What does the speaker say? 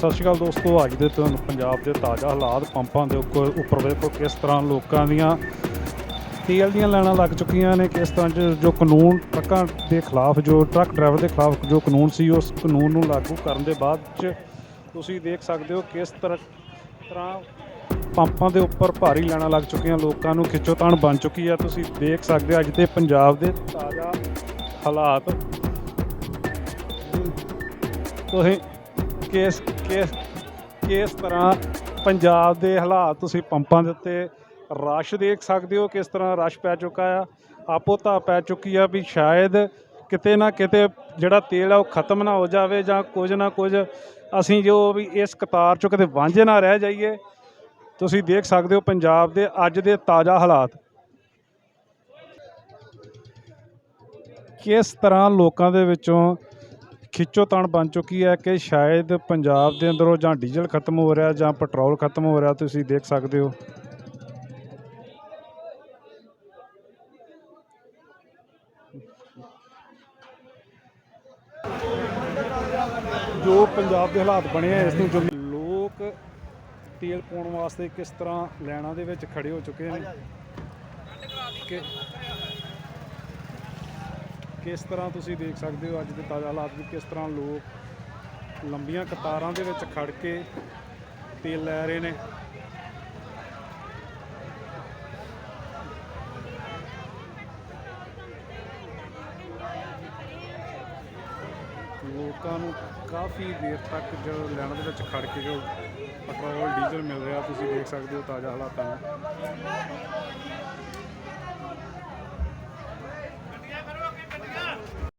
ਸਤਿ ਸ਼੍ਰੀ ਅਕਾਲ ਦੋਸਤੋ, ਅੱਜ ਦੇ ਤੁਹਾਨੂੰ ਪੰਜਾਬ ਦੇ ਤਾਜ਼ਾ ਹਾਲਾਤ ਪੰਪਾਂ ਦੇ ਉੱਪਰ ਉੱਪਰ ਵੇਖੋ ਕਿਸ ਤਰ੍ਹਾਂ ਲੋਕਾਂ ਦੀਆਂ ਤੇਲ ਦੀਆਂ ਲਾਈਨਾਂ ਲੱਗ ਚੁੱਕੀਆਂ ਨੇ, ਕਿਸ ਤਰ੍ਹਾਂ 'ਚ ਜੋ ਕਾਨੂੰਨ ਟਰੱਕਾਂ ਦੇ ਖਿਲਾਫ, ਜੋ ਟਰੱਕ ਡਰਾਈਵਰ ਦੇ ਖਿਲਾਫ ਜੋ ਕਾਨੂੰਨ ਸੀ, ਉਸ ਕਾਨੂੰਨ ਨੂੰ ਲਾਗੂ ਕਰਨ ਦੇ ਬਾਅਦ 'ਚ ਤੁਸੀਂ ਦੇਖ ਸਕਦੇ ਹੋ ਕਿਸ ਤਰ੍ਹਾਂ ਤਰ੍ਹਾਂ ਪੰਪਾਂ ਦੇ ਉੱਪਰ ਭਾਰੀ ਲਾਈਨਾਂ ਲੱਗ ਚੁੱਕੀਆਂ, ਲੋਕਾਂ ਨੂੰ ਖਿੱਚੋਤਾਣ ਬਣ ਚੁੱਕੀ ਹੈ ਤੁਸੀਂ ਦੇਖ ਸਕਦੇ ਹੋ ਅੱਜ ਦੇ ਪੰਜਾਬ ਦੇ ਤਾਜ਼ਾ ਹਾਲਾਤ। ਤੁਸੀਂ ਕਿਸ ਕਿਸ ਕਿਸ ਤਰ੍ਹਾਂ ਪੰਜਾਬ ਦੇ ਹਾਲਾਤ ਤੁਸੀਂ ਪੰਪਾਂ ਦੇ ਉੱਤੇ ਰਸ਼ ਦੇਖ ਸਕਦੇ ਹੋ, ਕਿਸ ਤਰ੍ਹਾਂ ਰਸ਼ ਪੈ ਚੁੱਕਾ ਆ, ਆਪੋ ਤਾਂ ਪੈ ਚੁੱਕੀ ਆ ਵੀ ਸ਼ਾਇਦ ਕਿਤੇ ਨਾ ਕਿਤੇ ਜਿਹੜਾ ਤੇਲ ਆ ਉਹ ਖਤਮ ਨਾ ਹੋ ਜਾਵੇ ਜਾਂ ਕੁਝ ਨਾ ਕੁਝ ਅਸੀਂ ਜੋ ਵੀ ਇਸ ਕਤਾਰ ਚੋਂ ਕਿਤੇ ਵਾਂਝੇ ਨਾ ਰਹਿ ਜਾਈਏ। ਤੁਸੀਂ ਦੇਖ ਸਕਦੇ ਹੋ ਪੰਜਾਬ ਦੇ ਅੱਜ ਦੇ ਤਾਜ਼ਾ ਹਾਲਾਤ। ਕਿਸ ਤਰ੍ਹਾਂ ਲੋਕਾਂ ਦੇ ਵਿੱਚੋਂ ਖਿੱਚੋਤਾਣ ਬਣ ਚੁੱਕੀ ਹੈ ਕਿ ਸ਼ਾਇਦ ਪੰਜਾਬ ਦੇ ਅੰਦਰੋਂ ਜਾਂ ਡੀਜ਼ਲ ਖਤਮ ਹੋ ਰਿਹਾ ਜਾਂ ਪੈਟਰੋਲ ਖਤਮ ਹੋ ਰਿਹਾ, ਤੁਸੀਂ ਦੇਖ ਸਕਦੇ ਹੋ। ਜੋ ਪੰਜਾਬ ਦੇ ਹਾਲਾਤ ਬਣੇ ਆ, ਇਸ ਨੂੰ ਜੋ ਲੋਕ ਤੇਲ ਪਾਉਣ ਵਾਸਤੇ ਕਿਸ ਤਰ੍ਹਾਂ ਲਾਈਨਾਂ ਦੇ ਵਿੱਚ ਖੜੇ ਹੋ ਚੁੱਕੇ ਨੇ? ਕਿ ਕਿਸ ਤਰ੍ਹਾਂ ਤੁਸੀਂ ਦੇਖ ਸਕਦੇ ਹੋ ਅੱਜ ਦੇ ਤਾਜ਼ਾ ਹਾਲਾਤ ਵੀ ਕਿਸ ਤਰ੍ਹਾਂ ਲੋਕ ਲੰਬੀਆਂ ਕਤਾਰਾਂ ਦੇ ਵਿੱਚ ਖੜ ਕੇ ਤੇਲ ਲੈ ਰਹੇ ਨੇ। ਲੋਕਾਂ ਨੂੰ ਕਾਫੀ ਦੇਰ ਤੱਕ ਜੋ ਲਾਈਨ ਦੇ ਵਿੱਚ ਖੜ ਕੇ ਜੋ ਪੈਟਰੋਲ, ਡੀਜ਼ਲ ਮਿਲ ਰਿਹਾ, ਤੁਸੀਂ ਦੇਖ ਸਕਦੇ ਹੋ ਤਾਜ਼ਾ ਹਾਲਾਤਾਂ। ਨੂੰ